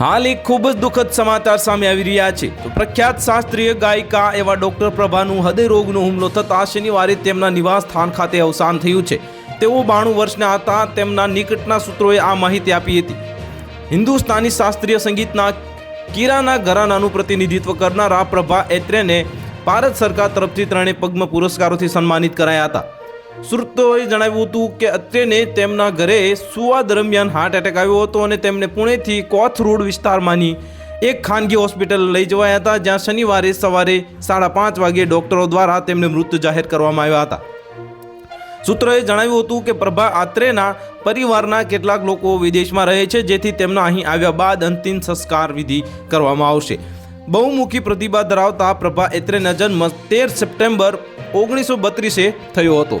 હાલ એક ખૂબ જ દુઃખદ સમાચાર સામે આવી રહ્યા છે. તો પ્રખ્યાત શાસ્ત્રીય ગાયિકા એવા ડોક્ટર પ્રભાનું હૃદયરોગનો હુમલો થતાં શનિવારે તેમના નિવાસ સ્થાન ખાતે અવસાન થયું છે. તેઓ બાણું વર્ષના હતા, તેમના નિકટના સૂત્રોએ આ માહિતી આપી હતી. હિન્દુસ્તાની શાસ્ત્રીય સંગીતના કિરાના ઘરાનાનું પ્રતિનિધિત્વ કરનારા પ્રભા એત્રેને ભારત સરકાર તરફથી ત્રણેય પદ્મ પુરસ્કારોથી સન્માનિત કરાયા હતા. સૂત્રોએ જણાવ્યું હતું કે અત્રેને તેમના ઘરે સુવા દરમિયાન હાર્ટ એટેક આવ્યો હતો અને તેમને પુણેથી કોથ રોડ વિસ્તારમાંની એક ખાનગી હોસ્પિટલ લઈ જવાયા હતા, જ્યાં શનિવારે સવારે સાડા પાંચ વાગ્યે ડોક્ટરો દ્વારા તેમને મૃત જાહેર કરવામાં આવ્યા હતા. સૂત્રોએ જણાવ્યું હતું કે પ્રભા આત્રેના પરિવારના કેટલાક લોકો વિદેશમાં રહે છે, જેથી તેમના અહીં આવ્યા બાદ અંતિમ સંસ્કાર વિધિ કરવામાં આવશે. બહુમુખી પ્રતિભા ધરાવતા પ્રભા એત્રેના જન્મ તેર સપ્ટેમ્બર ઓગણીસો બત્રીસે થયો હતો.